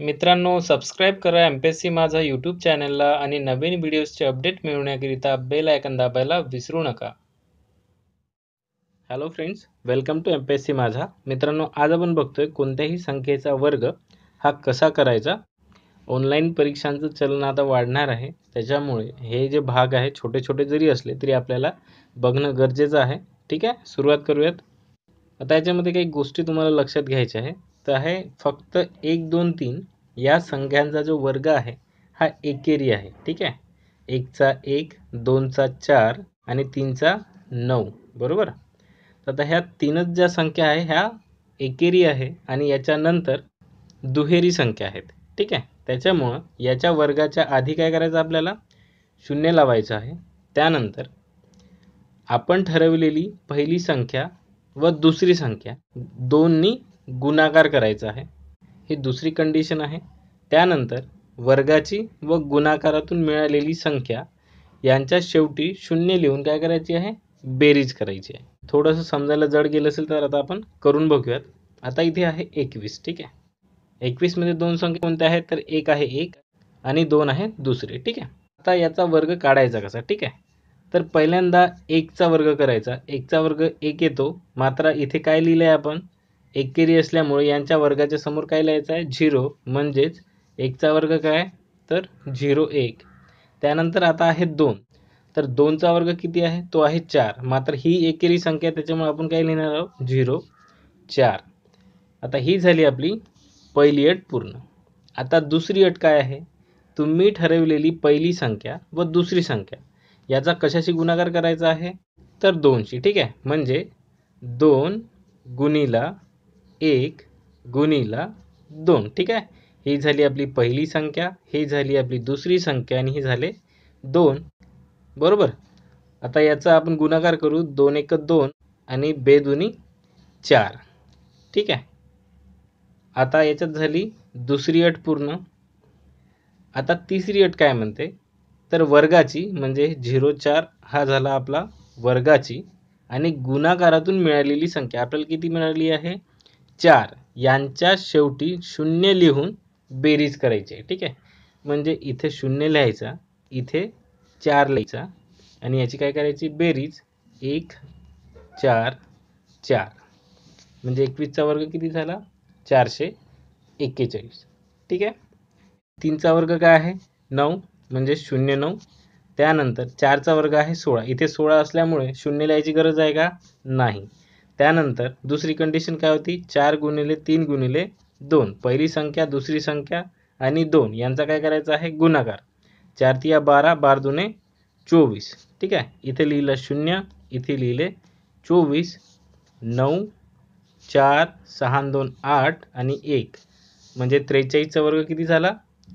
मित्रांनो सबस्क्राईब करा M P S C Majha YouTube चॅनलला आणि नवीन व्हिडिओजचे अपडेट मिळवण्याकरिता बेल आयकन दाबायला विसरू नका. Hello friends welcome to M P S C Majha. मित्रांनो आज आपण बघतोय कोणत्याही संख्येचा वर्ग हा कसा करायचा? ऑनलाईन परीक्षांचं चलन आता वाढणार आहे. त्याच्यामुळे हे जे भाग आहे छोटे छोटे जरी असले तरी आपल्याला बघणं गरजेचं आहे. ठीक आहे? सुरुवात करूयात. आता याच्यामध्ये काही गोष्टी तुम्हाला लक्षात घ्यायच्या आहे. तर आहे फक्त एक दोन तीन. या संख्यांचा जो वर्ग आहे हा एकेरी आहे. ठीक आहे? एकचा एक दोनचा चार आणि तीनचा नऊ. बरोबर? तर आता ह्या तीनच ज्या संख्या आहे ह्या एकेरी आहे आणि याच्यानंतर दुहेरी संख्या आहेत. ठीक आहे? त्याच्यामुळं याच्या वर्गाच्या आधी काय करायचं आपल्याला? शून्य लावायचं आहे. त्यानंतर आपण ठरवलेली पहिली संख्या व दुसरी संख्या दोन्ही गुणाकार करायचा आहे. ही दुसरी कंडिशन आहे. त्यानंतर वर्गाची व गुणाकारातून मिळालेली संख्या यांच्या शेवटी शून्य लिहून काय करायची आहे? बेरीज करायची आहे. थोडंसं समजायला जड गेलं असेल तर आता आपण करून बघूयात. आता इथे आहे एकवीस ठीक आहे. एकवीसमध्ये दोन संख्या कोणत्या आहेत? तर एक आहे एक आणि दोन आहे दुसरे ठीक आहे. आता याचा वर्ग काढायचा कसा ठीक आहे. तर पहिल्यांदा एकचा वर्ग करायचा. एकचा वर्ग एक येतो. मात्र इथे काय लिहिलं आहे आपण? एकेरी असल्यामुळे यांच्या वर्गाच्या समोर काय लिहायचं आहे? झिरो. म्हणजेच एकचा वर्ग काय? तर झिरो एक. त्यानंतर आता आहे दोन. तर दोनचा वर्ग किती आहे? तो आहे चार. मात्र ही एकेरी संख्या त्याच्यामुळे आपण काय लिहिणार आहोत? झिरो चार. आता ही झाली आपली पहिली अट पूर्ण. आता दुसरी अट काय आहे? तुम्ही ठरवलेली पहिली संख्या व दुसरी संख्या. याचा कशाशी गुणाकार करायचा आहे? तर दोनशी. ठीक आहे? म्हणजे दोन गुणीला एक गुणीला दोन ठीक आहे? ही झाली आपली पहिली संख्या ही झाली आपली दुसरी संख्या आणि ही झाले दोन. बरोबर? आता याचा आपण गुणाकार करू दोन एक दोन आणि बेदुनी चार. ठीक आहे? आता याच्यात झाली दुसरी अट पूर्ण. आता तिसरी अट काय म्हणते? तर वर्गाची म्हणजे झिरो चार हा झाला आपला वर्गाची आणि गुणाकारातून मिळालेली संख्या. आपल्याला किती मिळाली आहे? चार यांच्या शेवटी शून्य लिहून बेरीज करायची आहे. ठीक आहे? म्हणजे इथे शून्य लिहायचा इथे चार लिहायचा आणि याची काय करायची? बेरीज. एक चार चार. म्हणजे एकवीसचा वर्ग किती झाला? चारशे एक्केचाळीस. ठीक आहे? तीनचा वर्ग काय आहे? नऊ म्हणजे शून्य नऊ. त्यानंतर चारचा वर्ग आहे सोळा. इथे सोळा असल्यामुळे शून्य लिहायची गरज आहे का? नाही. त्यानंतर दुसरी कंडिशन काय होती? चार गुणिले तीन गुणिले दोन. पहिली संख्या दुसरी संख्या आणि दोन. यांचा काय करायचा आहे? गुणाकार. चार तिया बारा बार दुने चोवीस. ठीक आहे? इथे लिहिलं शून्य इथे लिहिले चोवीस नऊ चार सहा दोन आठ आणि एक. म्हणजे त्रेचाळीसचा वर्ग किती झाला?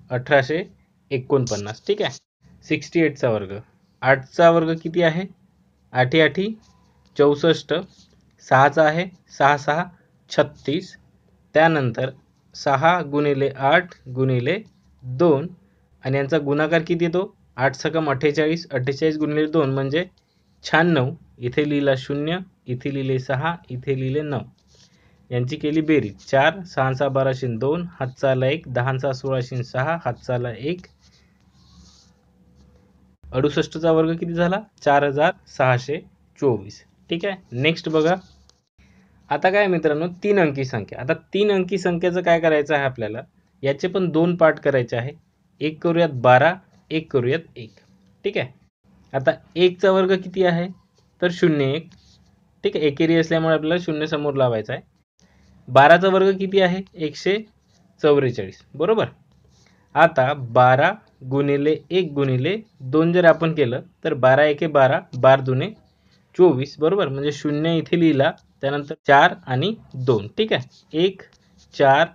अठराशे एकोणपन्नास. ठीक आहे? सिक्स्टी एटचा वर्ग. आठचा वर्ग किती आहे? आठी आठी चौसष्ट. सहाचा आहे सहा सहा छत्तीस. त्यानंतर सहा गुणिले आठ गुणिले दोन. आणि यांचा गुणाकार किती येतो? आठ सकम अठ्ठेचाळीस अठ्ठेचाळीस गुणिले दोन म्हणजे शहाण्णव इथे लिहिला शून्य इथे लिहिले सहा इथे लिहिले नऊ. यांची केली बेरीज. चार सहा सहा बाराशे दोन हातचाला एक दहाचा सोळाशे सहा हातचाला एक. अडुसष्टचा वर्ग किती झाला? चार हजार सहाशे चोवीस. ठीक आहे? नेक्स्ट बघा. आता काय मित्रांनो? तीन अंकी संख्या. आता तीन अंकी संख्येचं काय करायचं आहे आपल्याला? याचे पण दोन पार्ट करायचे आहे. एक करूयात बारा एक करूयात एक. ठीक आहे? आता एकचा वर्ग किती आहे? तर शून्य एक. ठीक आहे? एकेरी असल्यामुळे आपल्याला शून्य समोर लावायचा आहे. बाराचा वर्ग किती आहे? एकशे चौवेचाळीस. बरोबर? आता बारा गुणिले एक गुणिले दोन जर आपण केलं तर बारा एके बारा बार दुने चोवीस बरोबर? म्हणजे शून्य इथे लिहिला त्यानंतर चार आणि दोन ठीक आहे? एक चार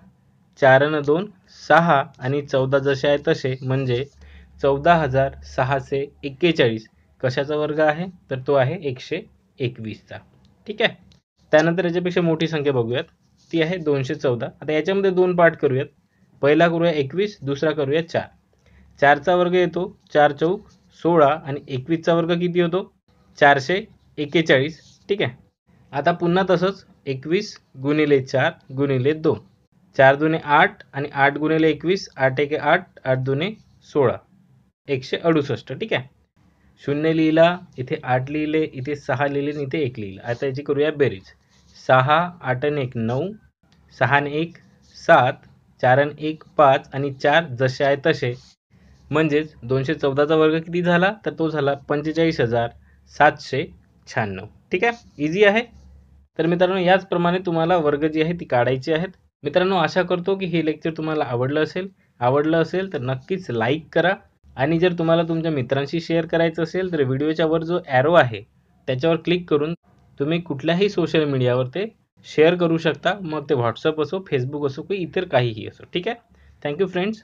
चार न दोन सहा आणि चौदा जसे आहे तसे म्हणजे चौदा हजार सहाशे एक्केचाळीस. कशाचा वर्ग आहे? तर तो आहे एकशे एकवीसचा ठीक आहे? त्यानंतर याच्यापेक्षा मोठी संख्या बघूयात. ती आहे दोनशे चौदा. आता याच्यामध्ये दोन पाठ करूयात. पहिला करूया एकवीस दुसरा करूया चार. चारचा वर्ग येतो चार चौक सोळा आणि एकवीसचा वर्ग किती होतो? चारशे एक्केचाळीस ठीक आहे. आता पुन्हा तसंच एकवीस गुणिले चार गुणिले दोन. चार दुने आठ आणि आठ गुणिले एकवीस आठ एके आठ आठ दुने सोळा. एकशे अडुसष्ट ठीक आहे. शून्य लिहिला इथे आठ लिहिले इथे सहा लिहिले आणि इथे एक लिहिलं. आता याची करूया बेरीज. सहा आठ आणि एक नऊ. सहा आणि एक सात. चार आणि एक पाच. आणि चार जसे आहे तसे. म्हणजेच दोनशे चौदाचा वर्ग किती झाला? तर तो झाला पंचेचाळीस हजार सातशे शहाण्णव ठीक आहे? इझी आहे. तर मित्रांनो याचप्रमाणे तुम्हाला वर्ग जी आहे ती काढायची आहेत. मित्रांनो आशा करतो की हे लेक्चर तुम्हाला आवडलं असेल. आवडलं असेल तर नक्कीच लाईक करा. आणि जर तुम्हाला तुमच्या मित्रांशी शेअर करायचं असेल तर व्हिडिओच्या वर जो ॲरो आहे त्याच्यावर क्लिक करून तुम्ही कुठल्याही सोशल मीडियावर ते शेअर करू शकता. मग ते व्हॉट्सअप असो फेसबुक असो की इतर काहीही असो. ठीक आहे? Thank you friends